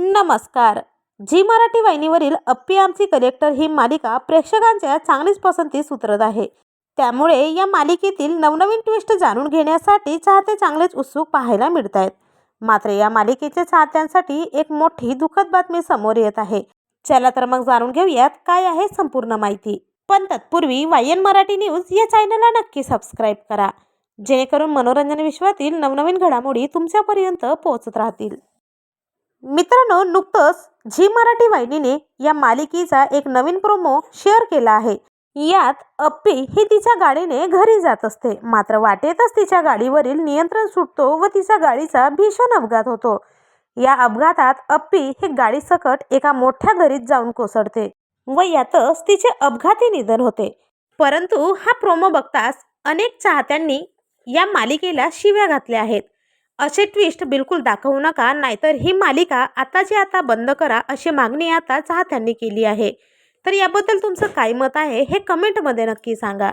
नमस्कार. झी मराठी वाहिनीवरील अप्पी आमची कलेक्टर ही मालिका प्रेक्षकांच्या चांगलीच पसंतीस उतरत आहे. त्यामुळे या मालिकेतील नवनवीन ट्विस्ट जाणून घेण्यासाठी चाहते चांगलेच उत्सुक पाहायला मिळत आहेत मात्र या मालिकेच्या चाहत्यांसाठी एक मोठी दुःखद बातमी समोर येत आहे. चला तर मग जाणून घेऊयात काय आहे संपूर्ण माहिती. पण तत्पूर्वी वायन मराठी न्यूज या चॅनलला नक्की सबस्क्राईब करा. जेणेकरून मनोरंजन विश्वातील नवनवीन घडामोडी तुमच्यापर्यंत पोहोचत राहतील. मित्रांनो नुकतंच झी मराठी वाहिनीने या मालिकेचा एक नवीन प्रोमो शेअर केला आहे. यात अप्पी ही तिच्या गाडीने घरी जात असते. मात्र वाटेतच तिच्या गाडीवरील नियंत्रण सुटतो व तिच्या गाडीचा भीषण अपघात होतो. या अपघातात अप्पी ही गाडी सकट एका मोठ्या दरीत जाऊन कोसळते व यातच तिचे अपघाती निधन होते. परंतु हा प्रोमो बघताच अनेक चाहत्यांनी या मालिकेला शिव्या घातल्या आहेत. असे ट्विस्ट बिलकुल दाखवू नका नाहीतर ही मालिका आताची आता बंद करा अशी मागणी आता चाहत्यांनी केली आहे. तर याबद्दल तुमचं काय मत आहे हे कमेंटमध्ये नक्की सांगा.